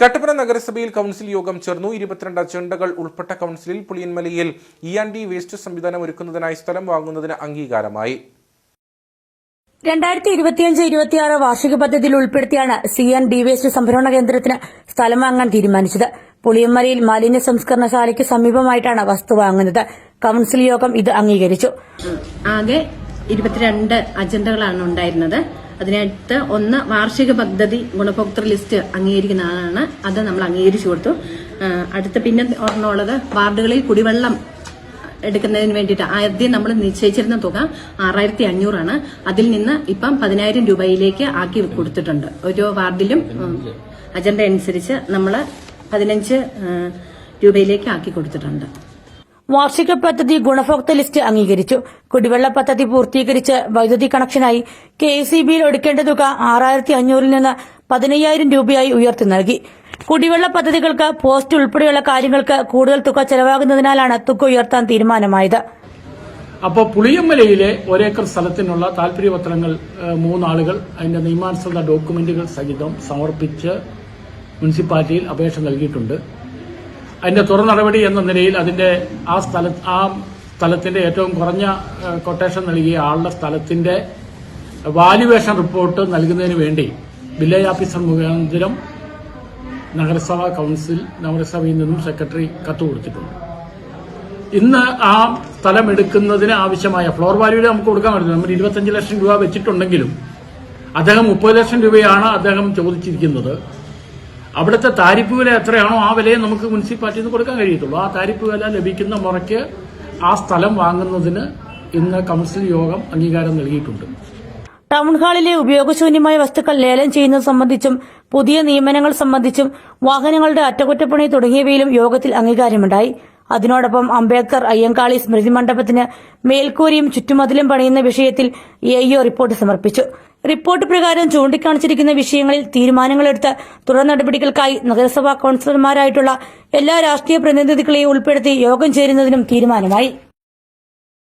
കട്ടപ്പന നഗരസഭയിൽ കൗൺസിൽ യോഗം ചേർന്നു. ഇരുപത്തിരണ്ട് അജണ്ടകൾ ഉൾപ്പെട്ട കൗൺസിലിൽ പുളിയൻമലയിൽ ഇ ആൻഡ് ഡി വേസ്റ്റ് സംവിധാനം ഒരുക്കുന്നതിനായി സ്ഥലം വാങ്ങുന്നതിന് അംഗീകാരമായി. രണ്ടായിരത്തി ഇരുപത്തിയഞ്ച് ഇരുപത്തിയാറ് വാർഷിക പദ്ധതിയിൽ ഉൾപ്പെടുത്തിയാണ് സി എൻ ഡി വേസ്റ്റ് സംഭരണ കേന്ദ്രത്തിന് സ്ഥലം വാങ്ങാൻ തീരുമാനിച്ചത്. പുളിയമ്മലയിൽ മാലിന്യ സംസ്കരണശാലയ്ക്ക് സമീപമായിട്ടാണ് വസ്തു വാങ്ങുന്നത്. കൌൺസിൽ യോഗം ഇത് അംഗീകരിച്ചു. ആകെ ഇരുപത്തിരണ്ട് അജണ്ടകളാണ് ഉണ്ടായിരുന്നത്. അതിനകത്ത് ഒന്ന് വാർഷിക പദ്ധതി ഗുണഭോക്തൃ ലിസ്റ്റ് അംഗീകരിക്കുന്നതാണ് അത് നമ്മൾ അംഗീകരിച്ചു കൊടുത്തു. അടുത്ത പിന്നെ ഒരെണ്ണമുള്ളത് വാർഡുകളിൽ കുടിവെള്ളം എടുക്കുന്നതിന് വേണ്ടിയിട്ട് ആദ്യം നമ്മൾ നിശ്ചയിച്ചിരുന്ന തുക ആറായിരത്തി അഞ്ഞൂറാണ്. അതിൽ നിന്ന് ഇപ്പം പതിനായിരം രൂപയിലേക്ക് ആക്കി കൊടുത്തിട്ടുണ്ട്. ഓരോ വാർഡിലും അജണ്ട അനുസരിച്ച് നമ്മൾ പതിനഞ്ച് രൂപയിലേക്ക് ആക്കി കൊടുത്തിട്ടുണ്ട്. വാർഷിക പദ്ധതി ഗുണഭോക്തൃ ലിസ്റ്റ് അംഗീകരിച്ചു. കുടിവെള്ള പദ്ധതി പൂർത്തീകരിച്ച് വൈദ്യുതി കണക്ഷനായി കെ എസ് ഇ ബിയിൽ ഒടുക്കേണ്ട തുക ആറായിരത്തി അഞ്ഞൂറിൽ നിന്ന് പതിനയ്യായിരം രൂപയായി ഉയർത്തി നൽകി. കുടിവെള്ള പദ്ധതികൾക്ക് പോസ്റ്റ് ഉൾപ്പെടെയുള്ള കാര്യങ്ങൾക്ക് കൂടുതൽ തുക ചെലവാകുന്നതിനാലാണ് തുക ഉയർത്താൻ തീരുമാനമായത്. അപ്പോൾ പുളിയമ്മലയിലെ ഒരേക്കർ സ്ഥലത്തിനുള്ള താല്പര്യപത്രങ്ങൾ മൂന്നാളുകൾ അതിന്റെ നിയമാനുസൃത ഡോക്യുമെന്റുകൾ സഹിതം സമർപ്പിച്ച് മുനിസിപ്പാലിറ്റിയിൽ അപേക്ഷ നൽകിയിട്ടുണ്ട്. അതിന്റെ തുറ നടപടി എന്ന നിലയിൽ അതിന്റെ ആ സ്ഥല ആ സ്ഥലത്തിന്റെ ഏറ്റവും കുറഞ്ഞ കൊട്ടേഷൻ നൽകിയ ആളുടെ സ്ഥലത്തിന്റെ വാല്യുവേഷൻ റിപ്പോർട്ട് നൽകുന്നതിന് വേണ്ടി വില്ലേജ് ഓഫീസർ മുഖാന്തരം നഗരസഭാ കൌൺസിൽ നഗരസഭയിൽ നിന്നും സെക്രട്ടറി കത്ത് കൊടുത്തിട്ടുണ്ട്. ഇന്ന് ആ സ്ഥലം എടുക്കുന്നതിന് ആവശ്യമായ ഫ്ലോർ വാല്യൂടെ നമുക്ക് കൊടുക്കാൻ പറ്റില്ല. നമ്മൾ ഇരുപത്തഞ്ച് ലക്ഷം രൂപ വെച്ചിട്ടുണ്ടെങ്കിലും അദ്ദേഹം മുപ്പത് ലക്ഷം രൂപയാണ് അദ്ദേഹം ചോദിച്ചിരിക്കുന്നത്. അവിടുത്തെ താരിപ്പ് വില എത്രയാണോ ആ വിലയെ നമുക്ക് മുനിസിപ്പാലിറ്റിയിൽ നിന്ന് കൊടുക്കാൻ കഴിയത്തുള്ളൂ. ആ താരിപ്പ് വില ലഭിക്കുന്ന മുറയ്ക്ക് ആ സ്ഥലം വാങ്ങുന്നതിന് ഇന്ന് കൗൺസിൽ യോഗം അംഗീകാരം നൽകിയിട്ടുണ്ട്. ടൗൺ ഹാളിലെ ഉപയോഗശൂന്യമായ വസ്തുക്കൾ ലേലം ചെയ്യുന്നത് സംബന്ധിച്ചും പുതിയ നിയമനങ്ങൾ സംബന്ധിച്ചും വാഹനങ്ങളുടെ അറ്റകുറ്റപ്പണി തുടങ്ങിയവയിലും യോഗത്തിൽ അംഗീകാരമുണ്ടായി. അതിനോടൊപ്പം അംബേദ്കർ അയ്യങ്കാളി സ്മൃതി മണ്ഡപത്തിന് മേൽക്കൂരിയും ചുറ്റുമതിലും പണിയുന്ന വിഷയത്തിൽ എ റിപ്പോർട്ട് സമർപ്പിച്ചു. റിപ്പോർട്ട് പ്രകാരം ചൂണ്ടിക്കാണിച്ചിരിക്കുന്ന വിഷയങ്ങളിൽ തീരുമാനങ്ങളെടുത്ത് തുടർ നടപടികൾക്കായി നഗരസഭാ കൌൺസിലർമാരായിട്ടുള്ള എല്ലാ രാഷ്ട്രീയ പ്രതിനിധികളെയും ഉൾപ്പെടുത്തി യോഗം ചേരുന്നതിനും തീരുമാനമായി.